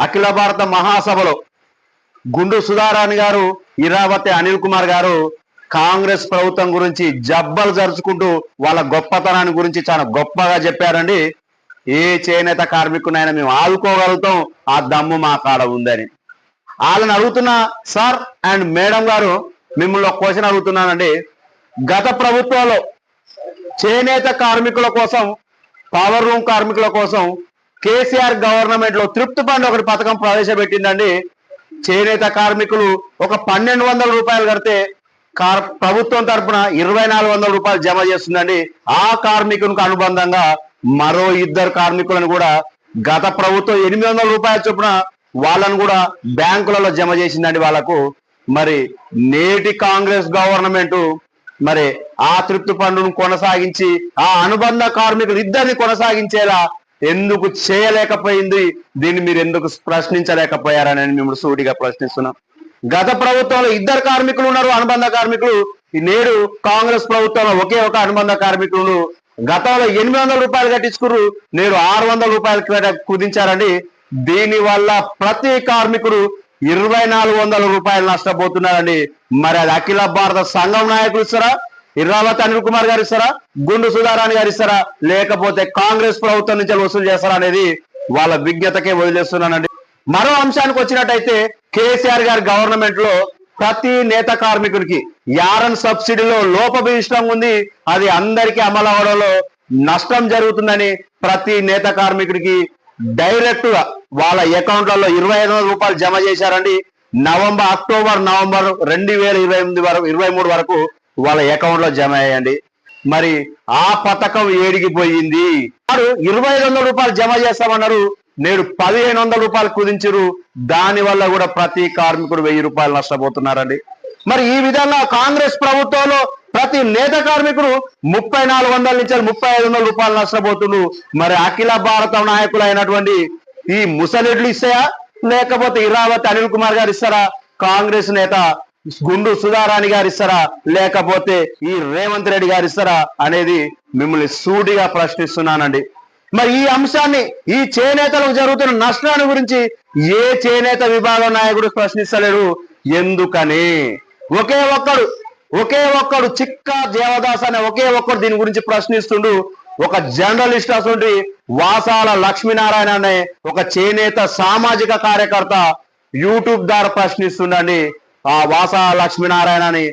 అఖిల భారత మహాసభలో గుండు సుధారాణి గారు ఇరావతి అనిల్ కుమార్ గారు కాంగ్రెస్ ప్రభుత్వం గురించి జబ్బలు జరుచుకుంటూ వాళ్ళ గొప్పతనాన్ని గురించి చాలా గొప్పగా చెప్పారండి. ఏ చేనేత కార్మికునైనా మేము ఆదుకోగలుగుతాం. ఆ దమ్ము మా కాడ ఉందని. వాళ్ళని అడుగుతున్నా సార్ అండ్ మేడం గారు మిమ్మల్ని ఒక క్వశ్చన్ అడుగుతున్నానండి. గత ప్రభుత్వంలో చేనేత కార్మికుల కోసం పవర్ రూమ్ కార్మికుల కోసం కేసీఆర్ గవర్నమెంట్లో తృప్తి పండు ఒకటి పథకం ప్రవేశపెట్టిందండి. చేనేత కార్మికులు ఒక పన్నెండు వందల రూపాయలు కడితే కార్ ప్రభుత్వం తరపున ఇరవై నాలుగు వందల రూపాయలు జమ చేస్తుందండి. ఆ కార్మికునికి అనుబంధంగా మరో ఇద్దరు కార్మికులను కూడా గత ప్రభుత్వం ఎనిమిది వందల రూపాయల చొప్పున వాళ్ళను కూడా బ్యాంకులలో జమ చేసిందండి వాళ్ళకు. మరి నేటి కాంగ్రెస్ గవర్నమెంట్ మరి ఆ తృప్తి పండును కొనసాగించి ఆ అనుబంధ కార్మికులు ఇద్దరిని కొనసాగించేలా ఎందుకు చేయలేకపోయింది? దీన్ని మీరు ఎందుకు ప్రశ్నించలేకపోయారని మిమ్మల్ని సూటిగా ప్రశ్నిస్తున్నాం. గత ప్రభుత్వంలో ఇద్దరు కార్మికులు ఉన్నారు అనుబంధ కార్మికులు. నేడు కాంగ్రెస్ ప్రభుత్వంలో ఒకే ఒక అనుబంధ కార్మికులు గతంలో ఎనిమిది వందల రూపాయలు కట్టించుకున్నారు. నేడు ఆరు వందల రూపాయలు కుదించారండి. దీని వల్ల ప్రతి కార్మికుడు ఇరవై నాలుగు వందల రూపాయలు నష్టపోతున్నారండి. మరి అది అఖిల భారత సంఘం నాయకులు ఇస్తారా? ఇర్రావత్ అనిల్ కుమార్ గారు ఇస్తారా? గుండు సుధారాణి గారు ఇస్తారా? లేకపోతే కాంగ్రెస్ ప్రభుత్వం నుంచి వసూలు చేస్తారా అనేది వాళ్ళ విజ్ఞతకే వదిలేస్తున్నానండి. మరో అంశానికి వచ్చినట్టయితే కేసీఆర్ గారి గవర్నమెంట్లో ప్రతి నేత కార్మికుడికి యారన్ సబ్సిడీలో లోపభీష్టం ఉంది. అది అందరికీ అమలు అవడంలో నష్టం జరుగుతుందని ప్రతి నేత కార్మికుడికి డైరెక్ట్గా వాళ్ళ అకౌంట్లలో ఇరవై ఐదు వందల రూపాయలు జమ చేశారండి. నవంబర్ అక్టోబర్ నవంబర్ రెండు వేల ఇరవై ఎనిమిది వరకు ఇరవై మూడు వరకు వాళ్ళ అకౌంట్లో జమ అయ్యండి. మరి ఆ పథకం ఏడికి పోయింది వారు ఇరవై ఐదు వందల రూపాయలు జమ చేస్తామన్నారు. నేడు పదిహేను వందల రూపాయలు కుదించరు దాని వల్ల కూడా ప్రతి కార్మికుడు వెయ్యి రూపాయలు నష్టపోతున్నారండి. మరి ఈ విధంగా కాంగ్రెస్ ప్రభుత్వంలో ప్రతి నేత కార్మికుడు ముప్పై నాలుగు వందల నుంచి ముప్పై ఐదు వందల రూపాయలు నష్టపోతున్నారు మరి అఖిల భారత నాయకులు అయినటువంటి ఈ ముసలిడ్లు ఇస్తాయా? లేకపోతే ఇరావతి అనిల్ కుమార్ గారు ఇస్తారా? కాంగ్రెస్ నేత గుండు సుధారాణి గారు ఇస్తారా లేకపోతే ఈ రేవంత్ రెడ్డి గారు ఇస్తారా అనేది మిమ్మల్ని సూటిగా ప్రశ్నిస్తున్నానండి. మరి ఈ అంశాన్ని ఈ చేనేతలకు జరుగుతున్న నష్టాన్ని గురించి ఏ చేనేత విభాగం నాయకుడు ప్రశ్నిస్తలేడు? ఎందుకని? ఒకే ఒక్కడు ఒకే ఒక్కడు చిక్క దేవదాస్ అనే ఒకే ఒక్కడు దీని గురించి ప్రశ్నిస్తుండు. ఒక జర్నలిస్ట్ అటువంటి వాసాల లక్ష్మీనారాయణ అనే ఒక చేనేత సామాజిక కార్యకర్త యూట్యూబ్ ద్వారా ప్రశ్నిస్తుండీ ఆ వాస లక్ష్మీనారాయణ అని